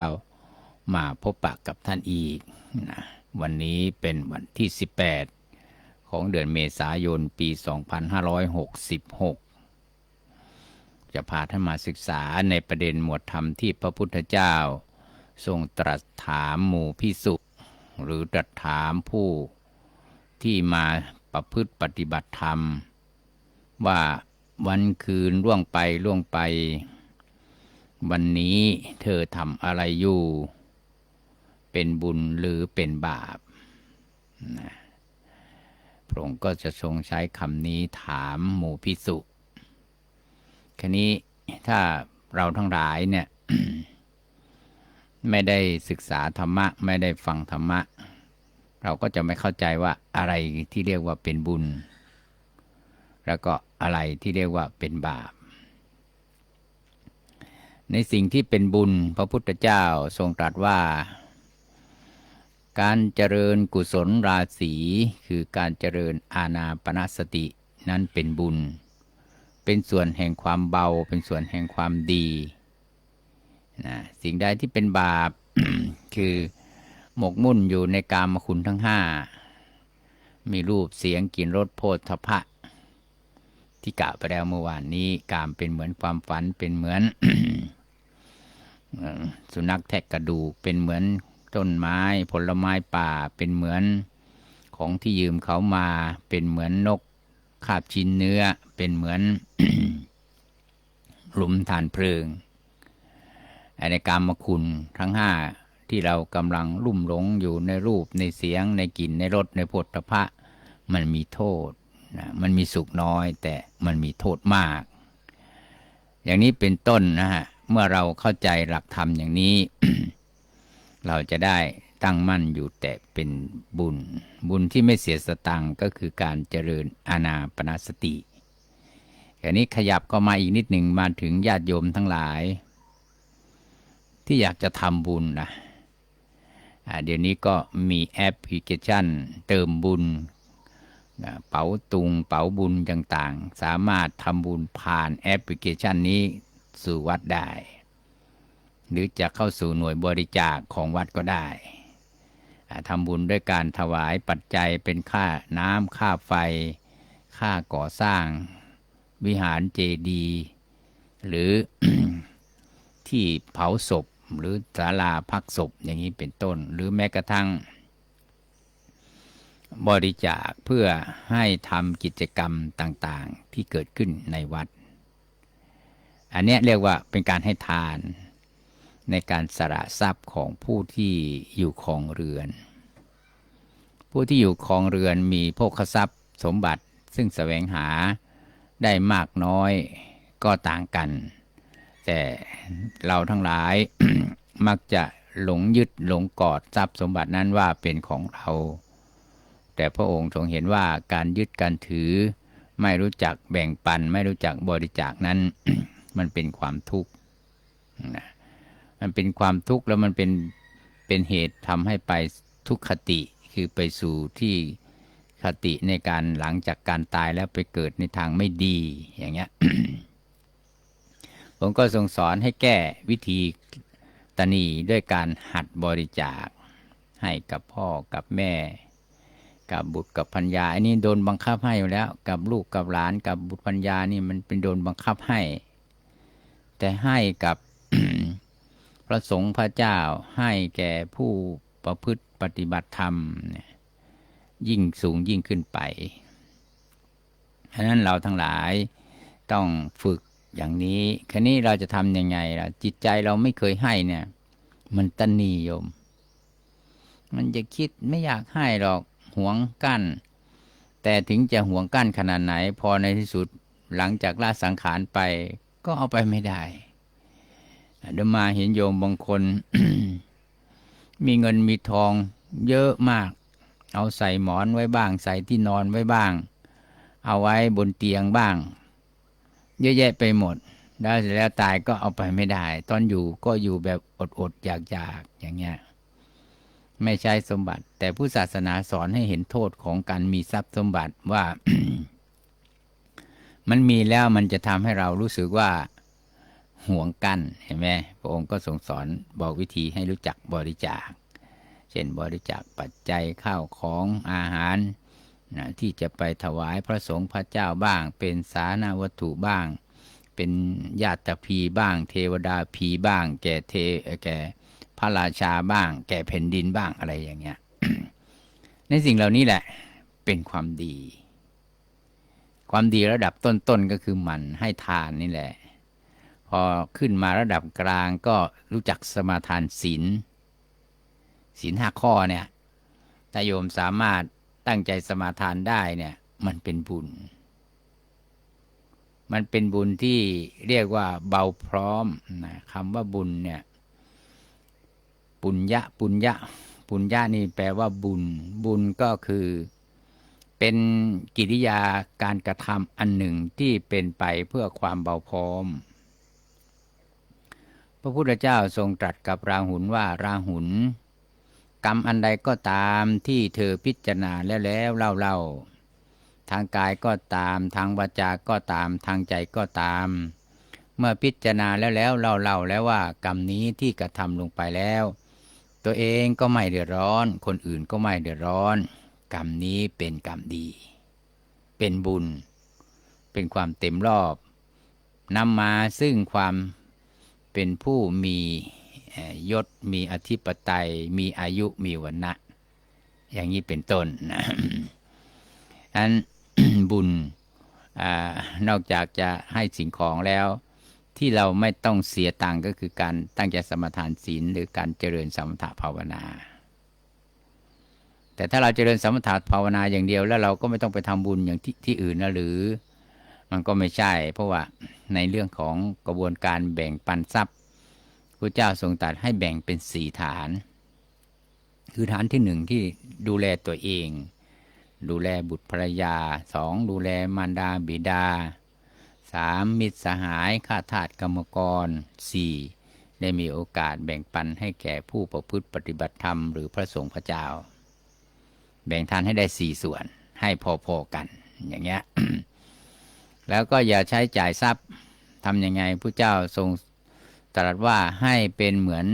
เอามาพบปะกับท่านอีกนะวันนี้เป็นวันที่ 18 ของเดือนเมษายนปี 2566 จะพาท่านมาศึกษาในประเด็นหมวดธรรมที่พระพุทธเจ้า ทรงตรัสถามหมู่พิสุหรือตรัสถามผู้ที่มาประพฤติปฏิบัติธรรม ว่าวันคืนล่วงไปล่วงไป วันนี้เธอทำอะไรอยู่ เป็นบุญหรือเป็นบาปนะพระองค์ก็จะทรงใช้คำนี้ถามหมู่พิสุคันี้ถ้าเราทั้งหลายเนี่ย ไม่ได้ศึกษาธรรมะ ไม่ได้ฟังธรรมะ เราก็จะไม่เข้าใจว่าอะไรที่เรียกว่าเป็นบุญ แล้วก็อะไรที่เรียกว่าเป็นบาป ในสิ่งที่เป็นบุญพระพุทธเจ้าทรงตรัสว่า การเจริญกุศลราศีคือการเจริญอาณาปณสตินั้นเป็นบุญ เป็นส่วนแห่งความเบา เป็นส่วนแห่งความดีนะสิ่งใดที่เป็นบาป คือหมกมุ่นอยู่ในกามคุณทั้งห้ามีรูปเสียงกลิ่นรสโพธพะ ที่กล่าวไปแล้วเมื่อวานนี้กามเป็นเหมือนความฝันเป็นเหมือน สุนัขแทะกระดูกเป็นเหมือนต้นไม้ ผลไม้ป่าเป็นเหมือนของที่ยืมเขามาเป็นเหมือนนกคาบชิ้นเนื้อเป็นเหมือนหลุมฐานเพลิงไอ้ในกามคุณทั้งห้าที่เรากำลังลุ่มหลงอยู่ในรูปในเสียงในกลิ่นในรสในผลพะมันมีโทษนะมันมีสุขน้อย แต่มันมีโทษมาก อย่างนี้เป็นต้นนะฮะ เมื่อเราเข้าใจหลักธรรมอย่างนี้ เราจะได้ตั้งมั่นอยู่แต่เป็นบุญ บุญที่ไม่เสียสตังก็คือการเจริญอาณาปณสติอันนี้ขยับก็มาอีกนิดหนึ่งมาถึงญาติโยมทั้งหลาย ที่อยากจะทำบุญนะเดี๋ยวนี้ก็มีแอปพลิเคชัน เติมบุญเป๋าตุงเป๋าบุญต่างๆ สามารถทำบุญผ่านแอปพลิเคชันนี้ สู่วัดได้ หรือจะเข้าสู่หน่วยบริจาคของวัดก็ได้ทำบุญด้วยการถวายปัจจัยเป็นค่าน้ำค่าไฟ ค่าก่อสร้าง วิหารเจดีย์หรือที่เผาศพหรือศาลาพักศพอย่างนี้เป็นต้น หรือแม้กระทั่ง บริจาคเพื่อให้ทำกิจกรรมต่างๆที่เกิดขึ้นในวัด อันนี้เรียกว่าเป็นการให้ทาน ในการสละทรัพย์ของผู้ที่อยู่ครองเรือน ผู้ที่อยู่ครองเรือนมีโภคทรัพย์สมบัติซึ่งแสวงหาได้มากน้อยก็ต่างกัน แต่เราทั้งหลายมักจะหลงยึดหลงกอดทรัพย์สมบัตินั้นว่าเป็นของเรา แต่พระองค์ทรงเห็นว่าการยึดการถือ ไม่รู้จักแบ่งปันไม่รู้จักบริจาคนั้น มันเป็นความทุกข์นะมันเป็นความทุกข์แล้วมันเป็นเป็นเหตุทำให้ไปทุกขติคือไปสู่ที่คติในการหลังจากการตายแล้วไปเกิดในทางไม่ดีอย่างเงี้ยผมก็ทรงสอนให้แก้วิธีตนีด้วยการหัดบริจาค ให้กับพ่อกับแม่ กับบุตรกับพัญญาอันนี้โดนบังคับให้อยู่แล้ว กับลูกกับหลานกับบุตรพัญญานี่มันเป็นโดนบังคับให้ แต่ให้กับพระสงฆ์พระเจ้าให้แก่ผู้ประพฤติปฏิบัติธรรมเนี่ยยิ่งสูงยิ่งขึ้นไปฉะนั้นเราทั้งหลายต้องฝึกอย่างนี้คันนี้เราจะทำยังไงล่ะ จิตใจเราไม่เคยให้เนี่ย มันตันนีโยม มันจะคิดไม่อยากให้หรอกหวงกั้น แต่ถึงจะหวงกั้นขนาดไหน พอในที่สุดหลังจากลาสังขารไป ก็เอาไปไม่ได้เดิมมาเห็นโยมบางคน มีเงินมีทองเยอะมาก เอาใส่หมอนไว้บ้าง ใส่ที่นอนไว้บ้าง เอาไว้บนเตียงบ้าง เยอะแยะไปหมด แล้วเสร็จแล้วตายก็เอาไปไม่ได้ ตอนอยู่ก็อยู่แบบอดๆอยากๆอย่างเงี้ยไม่ใช่สมบัติ แต่ผู้ศาสนาสอนให้เห็นโทษของการมีทรัพย์สมบัติว่า มันมีแล้วมันจะทำให้เรารู้สึกว่าห่วงกันเห็นไหมพระองค์ก็ทรงสอนบอกวิธีให้รู้จักบริจาค เช่นบริจาคปัจจัยข้าวของอาหารนะที่จะไปถวายพระสงฆ์พระเจ้าบ้าง เป็นสานาวัตถุบ้าง เป็นญาติพีบ้าง เทวดาพีบ้าง แก่เทแก่พระราชาบ้าง แก่แผ่นดินบ้างอะไรอย่างเงี้ยในสิ่งเหล่านี้แหละเป็นความดี ความดีระดับต้นๆก็คือหมันให้ทานนี่แหละ พอขึ้นมาระดับกลางก็รู้จักสมาทานศีลศีลห้าข้อเนี่ยถ้าโยมสามารถตั้งใจสมาทานได้เนี่ย มันเป็นบุญ มันเป็นบุญที่เรียกว่าเบาพร้อมนะคำว่าบุญเนี่ย ปุญญะ ปุญญะ ปุญญะนี่แปลว่าบุญ บุญก็คือ เป็นกิริยาการกระทำอันหนึ่งที่เป็นไปเพื่อความเบาพร้อม พระพุทธเจ้าทรงตรัสกับราหุลว่าราหุลกรรมอันใดก็ตามที่เธอพิจารณาแล้วแล้วเล่าเล่าทางกายก็ตามทางวาจาก็ตามทางใจก็ตาม เมื่อพิจารณาแล้วแล้วเล่าเล่าแล้วว่ากรรมนี้ที่กระทำลงไปแล้ว ตัวเองก็ไม่เดือดร้อน คนอื่นก็ไม่เดือดร้อน กรรมนี้เป็นกรรมดี เป็นบุญ เป็นความเต็มรอบนำมาซึ่งความเป็นผู้มียศมีอธิปไตย มีอายุมีวันนะอย่างนี้เป็นต้นนะอันบุญอนอกจากจะให้สิ่งของแล้ว ที่เราไม่ต้องเสียตังค์ก็คือการตั้งใจสมทานศีลหรือการเจริญสมถภาวนา แต่ถ้าเราจเจริญสมถะภาวนาอย่างเดียว แล้วเราก็ไม่ต้องไปทำบุญอย่างที่ที่อื่นนะหรือ มันก็ไม่ใช่ เพราะว่าในเรื่องของกระบวนการแบ่งปันทรัพย์พระเจ้าทรงตรัสให้แบ่งเป็นสี่ฐาน คือฐานที่หนึ่งที่ดูแลตัวเอง ดูแลบุตรภรรยาสองดูแลมารดาบิดาสามมิตรสหายข้าทาสกรรมกรสี่ได้มีโอกาสแบ่งปันให้แก่ผู้ประพฤติปฏิบัติธรรมหรือพระสงฆ์พระเจ้า แบ่งทานให้ได้สี่ส่วน ให้พอๆกัน อย่างเงี้ย แล้วก็อย่าใช้จ่ายทรัพย์ทำยังไงผู้เจ้าทรงตรัสว่าให้เป็นเหมือน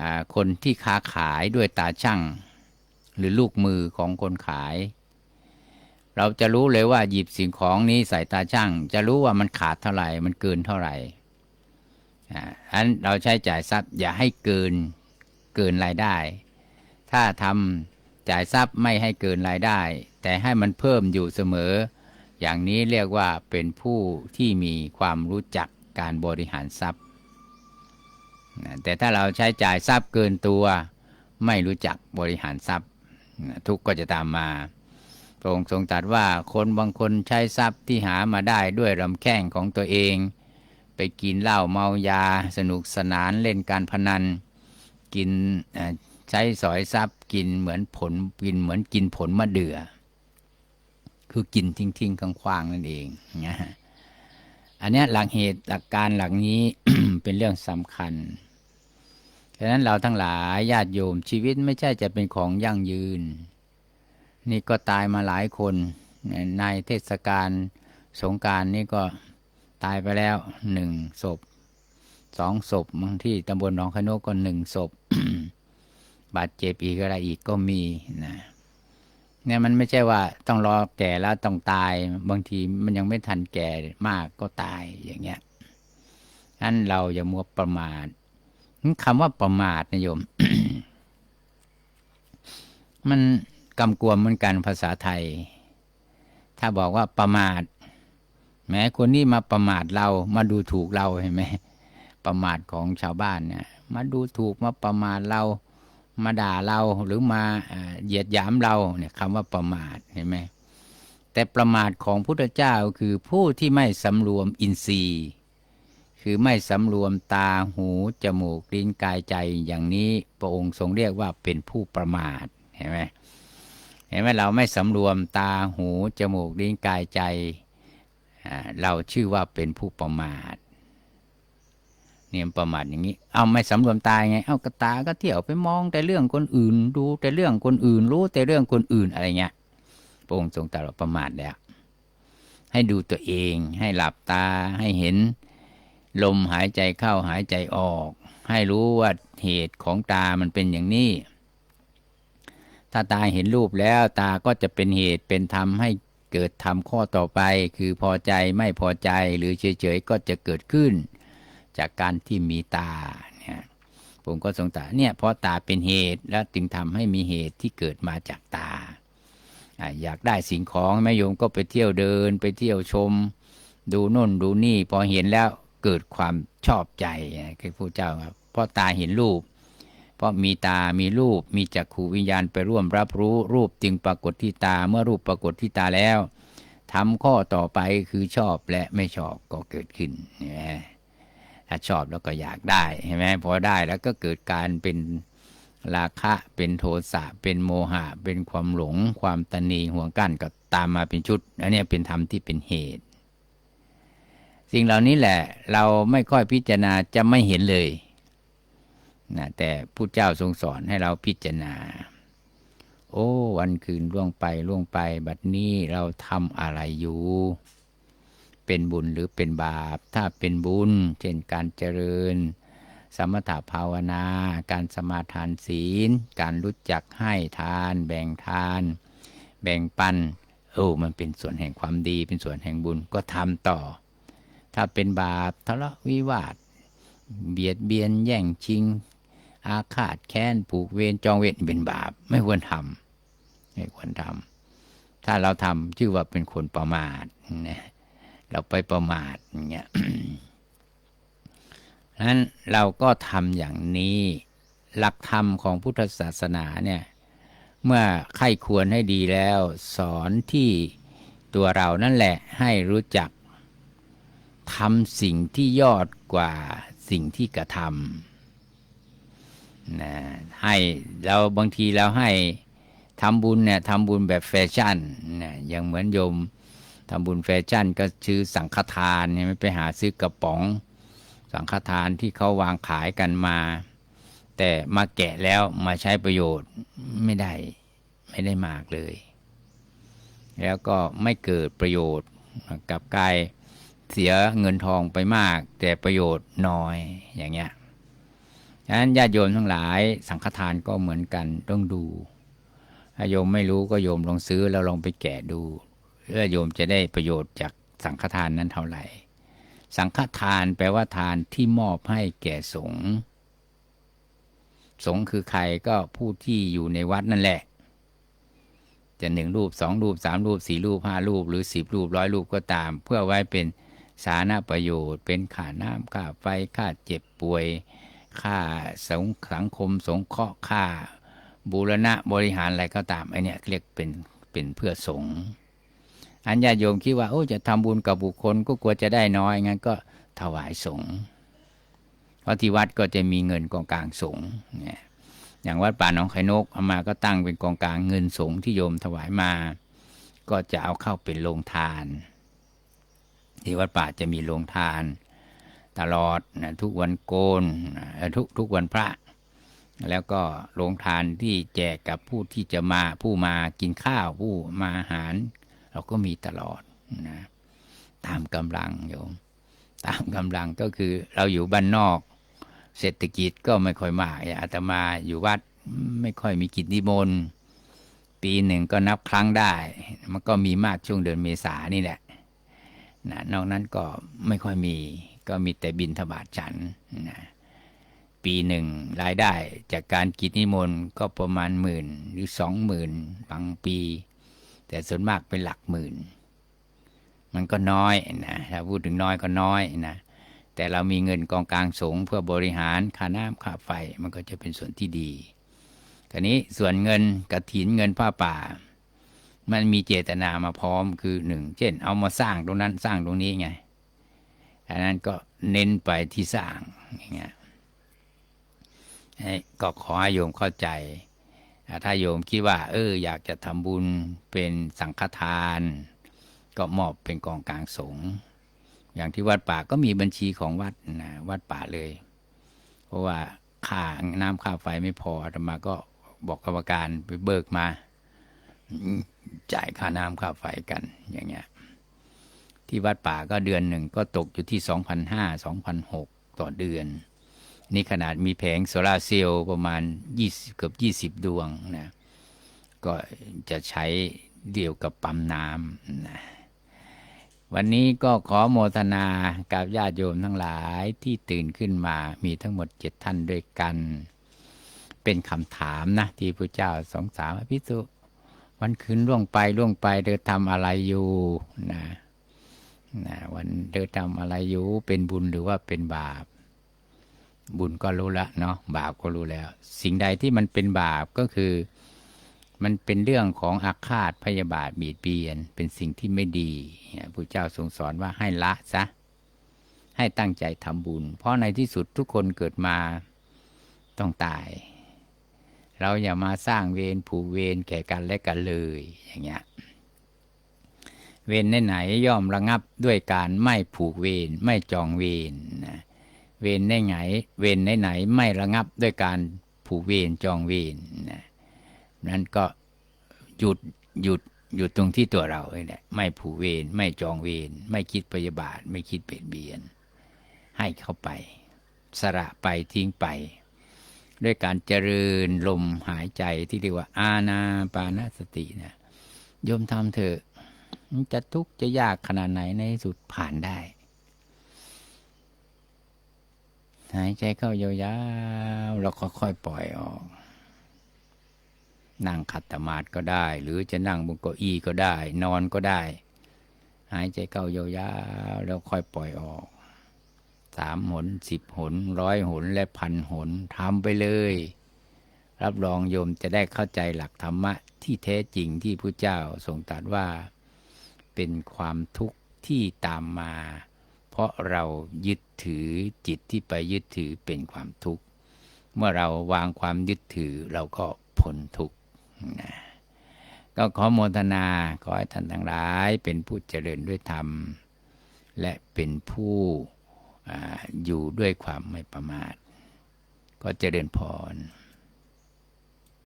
อคนที่ค้าขายด้วยตาช่างหรือลูกมือของคนขาย เราจะรู้เลยว่าหยิบสิ่งของนี้ใส่ตาช่าง จะรู้ว่ามันขาดเท่าไหร่ มันเกินเท่าไหร่อันเราใช้จ่ายทรัพย์อย่าให้เกินเกินรายได้ ถ้าทำ จ่ายทรัพย์ไม่ให้เกินรายได้ แต่ให้มันเพิ่มอยู่เสมอ อย่างนี้เรียกว่าเป็นผู้ที่มีความรู้จักการบริหารทรัพย์แต่ถ้าเราใช้จ่ายทรัพย์เกินตัว ไม่รู้จักบริหารทรัพย์ ทุกก็จะตามมาพระองค์ทรงตรัสว่าคนบางคนใช้ทรัพย์ที่หามาได้ด้วยลำแข้งของตัวเอง ไปกินเหล้าเมายา สนุกสนานเล่นการพนัน กิน ใช้สอยทรัพย์กินเหมือนผลกินเหมือนกินผลมะเดื่อ คือกินทิ้งทิ้งๆคว้างๆนั่นเองนะฮะอันนี้หลักเหตุหลักการหลักนี้เป็นเรื่องสำคัญฉะนั้นเราทั้งหลายญาติโยมชีวิตไม่ใช่จะเป็นของยั่งยืน นี่ก็ตายมาหลายคนในเทศกาลสงการนี่ก็ตายไปแล้วหนึ่งศพสองศพบางที่ตำบลหนองขนกก็หนึ่งศพ บาดเจ็บอีกอะไรอีกก็มีนะเนี่ยมันไม่ใช่ว่าต้องรอแก่แล้วต้องตาย บางทีมันยังไม่ทันแก่มากก็ตายอย่างเงี้ยนั้นเราอย่ามัวประมาทคำว่าประมาทนะโยม มันกำกวมเหมือนกันภาษาไทย ถ้าบอกว่าประมาท แม้คนนี้มาประมาทเรามาดูถูกเราเห็นไหมประมาทของชาวบ้านเนี่ยมาดูถูกมาประมาทเรา มาด่าเราหรือมาเหยียดหยามเราเนี่ยคำว่าประมาทเห็นไหมแต่ประมาทของพุทธเจ้าคือผู้ที่ไม่สำรวมอินทรีย์ คือไม่สำรวมตาหูจมูกลิ้นกายใจอย่างนี้พระองค์ทรงเรียกว่าเป็นผู้ประมาทเห็นไหมเห็นไหมเราไม่สำรวมตาหูจมูกลิ้นกายใจ เราชื่อว่าเป็นผู้ประมาท เนี่ยประมาทอย่างนี้ เอาไม่สำรวมตายไง เอากระตาก็เที่ยวไปมองแต่เรื่องคนอื่น ดูแต่เรื่องคนอื่น รู้แต่เรื่องคนอื่นอะไรเงี้ยพระองค์ทรงตรัสว่าประมาทแล้ว ให้ดูตัวเอง ให้หลับตาให้เห็น ลมหายใจเข้าหายใจออก ให้รู้ว่าเหตุของตามันเป็นอย่างนี้ ถ้าตาเห็นรูปแล้วตาก็จะเป็นเหตุเป็นธรรมให้เกิดธรรมข้อต่อไป คือพอใจไม่พอใจหรือเฉยๆก็จะเกิดขึ้น จากการที่มีตาเนี่ยผมก็สงสัยเนี่ยเพราะตาเป็นเหตุแล้วจึงทำให้มีเหตุที่เกิดมาจากตาออยากได้สิ่งของแม่โยมก็ไปเที่ยวเดิน ไปเที่ยวชม ดูน่นดูนี่ พอเห็นแล้วเกิดความชอบใจคือผู้เจ้าครับเพราะตาเห็นรูป เพราะมีตามีรูป มีจักขูวิญญาณไปร่วมรับรู้รูปจึงปรากฏที่ตาเมื่อรูปปรากฏที่ตาแล้วทำข้อต่อไปคือชอบและไม่ชอบก็เกิดขึ้นเนไหม ถ้าชอบแล้วก็อยากได้เห็นไหมพอได้แล้วก็เกิดการเป็นราคะเป็นโทสะเป็นโมหะ เป็นความหลง ความตนีห่วงกั้นก็ตามมาเป็นชุดอันนี้เป็นธรรมที่เป็นเหตุ สิ่งเหล่านี้แหละ เราไม่ค่อยพิจารณาจะไม่เห็นเลยนะแต่ผู้เจ้าทรงสอนให้เราพิจารณา โอ้ วันคืนล่วงไปล่วงไป บัดนี้เราทำอะไรอยู่ เป็นบุญหรือเป็นบาป ถ้าเป็นบุญ เช่นการเจริญ สมถภาวนา การสมาทานศีล การรู้จักให้ทาน แบ่งทาน แบ่งปันโอ้มันเป็นส่วนแห่งความดี เป็นส่วนแห่งบุญก็ทำต่อ ถ้าเป็นบาปทะเลาะวิวาท เบียดเบียนแย่งชิง อาฆาตแค้นผูกเวรจองเวรเป็นบาปไม่ควรทำไม่ควรทำถ้าเราทำชื่อว่าเป็นคนประมาทนะ เราไปประมาทอย่างเงี้ยนั้นเราก็ทำอย่างนี้ หลักธรรมของพุทธศาสนาเนี่ยเมื่อใครควรให้ดีแล้ว สอนที่ตัวเรานั่นแหละให้รู้จักทำสิ่งที่ยอดกว่าสิ่งที่กระทำนะให้เราบางทีเราให้ทำบุญเนี่ยทำบุญแบบแฟชั่นนะอย่างเหมือนโยม ทำบุญแฟชั่นก็ซื้อสังฆทานเนี่ยไม่ไปหาซื้อกระป๋อง สังฆทานที่เขาวางขายกันมา แต่มาแกะแล้วมาใช้ประโยชน์ไม่ได้ไม่ได้มากเลย แล้วก็ไม่เกิดประโยชน์กับกายเสียเงินทองไปมาก แต่ประโยชน์น้อยอย่างเงี้ยฉะนั้นญาติโยมทั้งหลายสังฆทานก็เหมือนกันต้องดูถ้าโยมไม่รู้ก็โยมลองซื้อแล้วลองไปแกะดู เพื่อโยมจะได้ประโยชน์จากสังฆทานนั้นเท่าไหร่ สังฆทานแปลว่าทานที่มอบให้แก่สงฆ์สงฆ์คือใครก็ผู้ที่อยู่ในวัดนั่นแหละ จะหนึ่งรูปสองรูปสามรูปสี่รูปห้ารูป หรือสิบรูปร้อยรูปก็ตาม เพื่อไว้เป็นสาธารณประโยชน์ เป็นค่าน้ำค่าไฟค่าเจ็บป่วย ค่าสงสังคม สงเคราะห์ค่าบูรณะบริหารอะไรก็ตามไอเนี่ยเรียกเป็นเป็นเพื่อสงฆ์ อันญาโยมคิดว่าโอ้จะทำบุญกับบุคคลก็กลัวจะได้น้อยงั้นก็ถวายสงฆ์เพราะที่วัดก็จะมีเงินกองกลางสงฆ์เนี่ยอย่างวัดป่าหนองไข่นกเอามาก็ตั้งเป็นกองกลางเงินสงฆ์ที่โยมถวายมา ก็จะเอาเข้าเป็นโรงทาน ที่วัดป่าจะมีโรงทาน ตลอดนะทุกวันโกนทุกทุกวันพระ แล้วก็โรงทานที่แจกกับผู้ที่จะมาผู้มากินข้าวผู้มาอาหาร เราก็มีตลอดนะตามกำลังโยม ตามกำลังก็คือเราอยู่บ้านนอก เศรษฐกิจก็ไม่ค่อยมากอาตมาอยู่วัดไม่ค่อยมีกิจนิมนต์ปีหนึ่งก็นับครั้งได้ มันก็มีมากช่วงเดือนเมษานี่แหละนะนอกนั้นก็ไม่ค่อยมี ก็มีแต่บินทบาทฉันนะปีหนึ่งรายได้จากการกิจนิมนต์ก็ประมาณหมื่นหรือสองหมื่นบางปี แต่ส่วนมากเป็นหลักหมื่น มันก็น้อยนะถ้าพูดถึงน้อยก็น้อยนะแต่เรามีเงินกองกลางสงเพื่อบริหารค่าน้ำค่าไฟมันก็จะเป็นส่วนที่ดีทีนี้ส่วนเงินกระถินเงินผ้าป่า มันมีเจตนามาพร้อมคือหนึ่งเช่น เอามาสร้างตรงนั้นสร้างตรงนี้ไงอันนั้นก็เน้นไปที่สร้างอย่างเงี้ยก็ขอให้โยมเข้าใจ ถ้าโยมคิดว่า เออ อยากจะทำบุญเป็นสังฆทาน ก็มอบเป็นกองกลางสงฆ์อย่างที่วัดป่าก็มีบัญชีของวัดนะวัดป่าเลย เพราะว่าค่าน้ำค่าไฟไม่พออาตมาก็บอกกรรมการไปเบิกมา จ่ายค่าน้ำค่าไฟกันอย่างเงี้ยที่วัดป่าก็เดือนหนึ่งก็ตกอยู่ที่ 2,500 2,600 ต่อเดือน นี่ขนาดมีแผงโซลาเซลล์ประมาณ 20 เกือบ 20 ดวงนะก็จะใช้เดียวกับปั๊มน้ำนะวันนี้ก็ขอโมทนากับญาติโยมทั้งหลายที่ตื่นขึ้นมามีทั้งหมดเจ็ดท่านด้วยกัน เป็นคำถามนะ ที่พระเจ้าสงสารว่าพิสุวันคืนล่วงไปล่วงไปเธอทำอะไรอยู่นะนะวันเธอทำอะไรอยู่เป็นบุญหรือว่าเป็นบาป บุญก็รู้ละเนาะบาปก็รู้แล้ว สิ่งใดที่มันเป็นบาปก็คือ มันเป็นเรื่องของอาฆาตพยาบาทบีดเบียน เป็นสิ่งที่ไม่ดีเนี่ยพระเจ้าทรงสอนว่าให้ละซะให้ตั้งใจทำบุญ เพราะในที่สุดทุกคนเกิดมาต้องตาย เราอย่ามาสร้างเวรผูกเวรแก่กันและกันเลยอย่างเงี้ยเวรไหนๆย่อมระงับด้วยการไม่ผูกเวรไม่จองเวรนะ เวรไหน เวรไหนไม่ระงับด้วยการผูกเวรจองเวรนะนั้นก็หยุดหยุดหยุดตรงที่ตัวเราเลยแหละไม่ผูกเวรไม่จองเวรไม่คิดพยาบาท ไม่คิดเบียดเบียน ให้เข้าไปสละไปทิ้งไป ด้วยการเจริญลมหายใจที่เรียกว่า อาณาปานสตินะโยมทำเถอะจะทุกข์จะยากขนาดไหนในสุดผ่านได้ หายใจเข้ายาวๆแล้วค่อยๆปล่อยออก นั่งขัดสมาธิก็ได้ หรือจะนั่งบนเก้าอี้ก็ได้ นอนก็ได้ หายใจเข้ายาวๆแล้วค่อยปล่อยออกสามหนสิบหนร้อยหนและพันหนทำไปเลย รับรองโยมจะได้เข้าใจหลักธรรมะที่แท้จริงที่พระเจ้าทรงตรัสว่า เป็นความทุกข์ที่ตามมา ราะเรายึดถือจิตที่ไปยึดถือเป็นความทุกข์ เมื่อเราวางความยึดถือเราก็พ้นทุกข์นะก็ขอโมทนาขอให้ท่านทั้งหลาย เป็นผู้เจริญด้วยธรรม และเป็นผู้ออยู่ด้วยความไม่ประมาท ก็เจริญพร